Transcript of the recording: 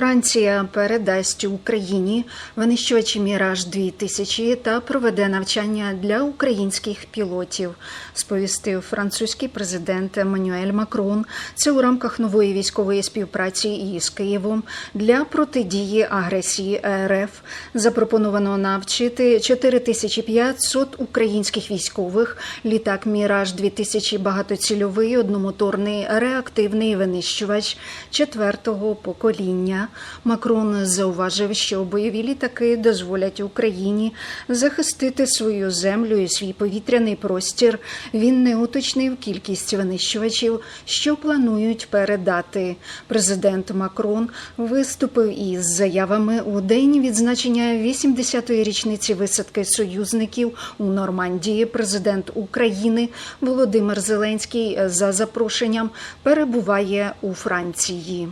Франція передасть Україні винищувачі Міраж 2000 та проведе навчання для українських пілотів, сповістив французький президент Еммануель Макрон. Це у рамках нової військової співпраці із Києвом для протидії агресії РФ. Запропоновано навчити 4500 українських військових літак Міраж 2000 багатоцільовий одномоторний реактивний винищувач четвертого покоління. Макрон зауважив, що бойові літаки дозволять Україні захистити свою землю і свій повітряний простір. Він не уточнив кількість винищувачів, що планують передати. Президент Макрон виступив із заявами у день відзначення 80-ї річниці висадки союзників у Нормандії. Президент України Володимир Зеленський за запрошенням перебуває у Франції.